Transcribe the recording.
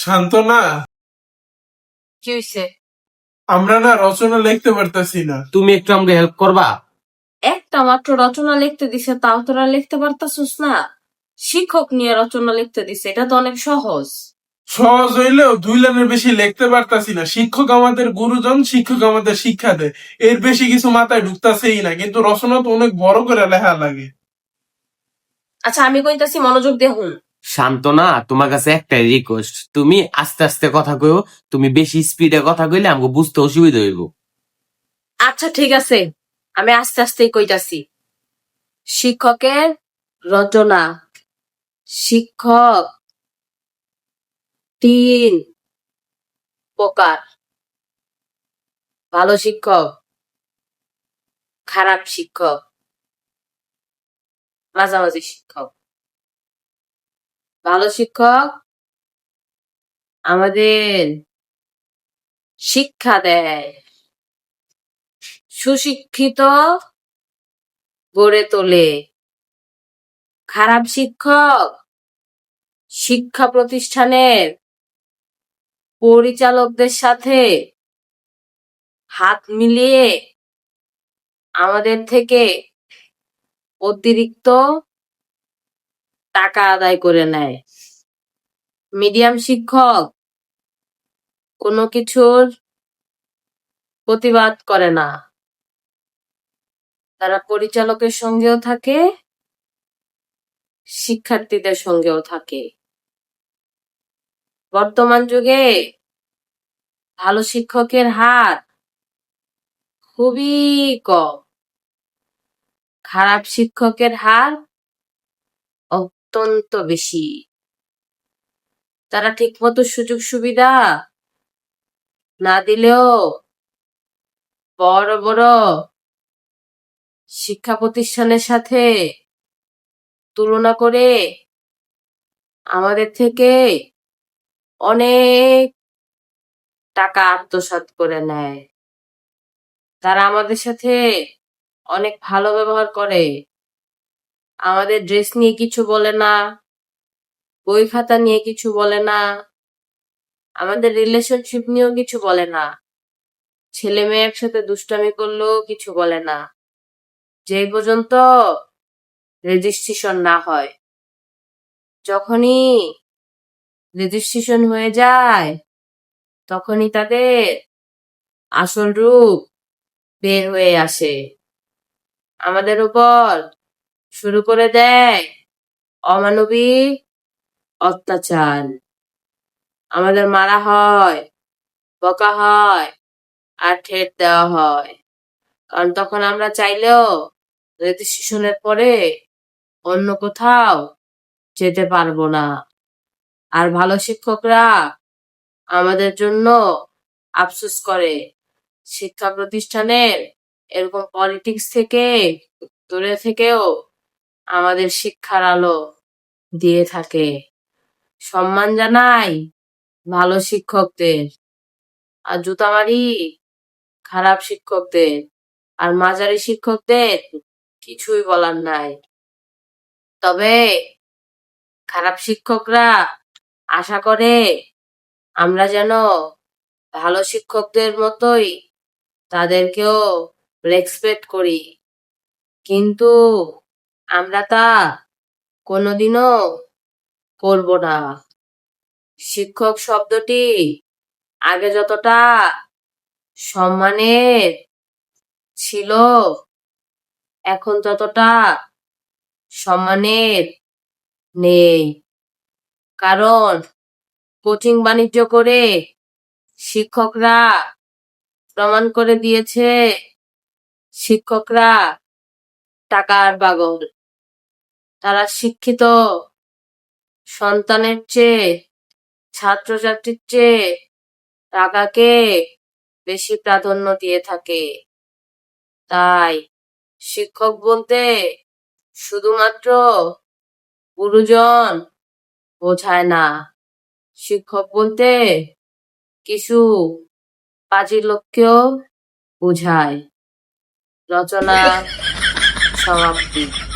শান্ত না কি হয়েছে আমরা না রচনা লিখতে পারতাছি না। তুমি একটু আমাকে হেল্প করবা? একটা মাত্র রচনা লিখতে দিছে তাও তোরা লিখতে পারতাছিস না। শিক্ষক নিয়ে রচনা লিখতে দিছে এটা তো অনেক সহজ। সহজ হইলেও দুই লাইনের বেশি লিখতে পারতাছি না। শিক্ষক আমাদের গুরুজন শিক্ষক আমাদের শিক্ষা দেয়। এর বেশি কিছু মাথায় ঢুকতাছেই না কিন্তু রচনা তো অনেক বড় করে লেখা লাগে। আচ্ছা আমি কইতাছি মনোযোগ দেখুন না তোমার কাছে একটাই রিকোয়েস্ট তুমি আস্তে আস্তে কথা কইও, তুমি বেশি স্পিডে কথা কইলে আমাকে বুঝতে অসুবিধা হইব। আচ্ছা ঠিক আছে। আমি আস্তে আস্তেই কইতাছি। শিক্ষকের রচনা। শিক্ষক তিন প্রকার। ভালো শিক্ষক, খারাপ শিক্ষক, মাঝামাঝি শিক্ষক। ভালো শিক্ষক? আমাদের শিক্ষা দেয়। সুশিক্ষিত গড়ে তোলে। খারাপ শিক্ষক শিক্ষা প্রতিষ্ঠানের পরিচালকদের সাথে হাত মিলিয়ে আমাদের থেকে অতিরিক্ত টাকা আদায় করে নেয়। মিডিয়াম শিক্ষক কোনো কিছুর প্রতিবাদ করে না। তারা পরিচালকের সঙ্গেও থাকে, শিক্ষার্থীদের সঙ্গেও থাকে। বর্তমান যুগে ভালো শিক্ষকের হার খুবই কম। খারাপ শিক্ষকের হার অত্যন্ত বেশি। তারা ঠিকমতো সুযোগ সুবিধা না দিলেও বড় বড় শিক্ষা প্রতিষ্ঠানের সাথে তুলনা করে আমাদের থেকে অনেক টাকা আত্মসাৎ করে নেয়। তারা আমাদের সাথে অনেক ভালো ব্যবহার করে। আমাদের ড্রেস নিয়ে কিছু বলে না, বই খাতা নিয়ে কিছু বলে না, আমাদের রিলেশনশিপ নিয়েও কিছু বলে না, ছেলে মেয়ে একসাথে দুষ্টামি করলেও কিছু বলে না, যে পর্যন্ত রেজিস্ট্রেশন না হয়। যখনই রেজিস্ট্রেশন হয়ে যায়, তখনই তাদের আসল রূপ বের হয়ে আসে। আমাদের উপর শুরু করে দেয়। অমানবিক অত্যাচার। আমাদের মারা হয়, বকা হয় আর ঠেট দেওয়া হয়। কারণ তখন আমরা চাইলেও রেজিস্ট্রেশনের পরে অন্য কোথাও যেতে পারব না। আর ভালো শিক্ষকরা আমাদের জন্য আফসোস করে। শিক্ষা প্রতিষ্ঠানের এরকম পলিটিক্স থেকে, দূরে থেকেও আমাদের শিক্ষার আলো দিয়ে থাকে। সম্মান জানাই ভালো শিক্ষকদের আর জুতা মারি খারাপ শিক্ষকদের আর মাঝারি শিক্ষকদের কিছুই বলার নাই। তবে খারাপ শিক্ষকরা আশা করে আমরা যেন ভালো শিক্ষকদের মতোই তাদেরকেও রেসপেক্ট করি। কিন্তু আমরা তা কোনোদিনও করব না। শিক্ষক শব্দটি আগে যতটা সম্মানের ছিল, এখন ততটা সম্মানের নেই। কারণ কোচিং বাণিজ্য করে শিক্ষকরা প্রমাণ করে দিয়েছে, শিক্ষকরা টাকার পাগল। তারা শিক্ষিত। সন্তানের চেয়ে, ছাত্রছাত্রীর চেয়ে টাকাকে বেশি প্রাধান্য দিয়ে থাকে। তাই শিক্ষক বলতে শুধুমাত্র গুরুজন বোঝায় না। শিক্ষক বলতে কিছু পাজি লোককেও বোঝায়। রচনা সমাপ্তি।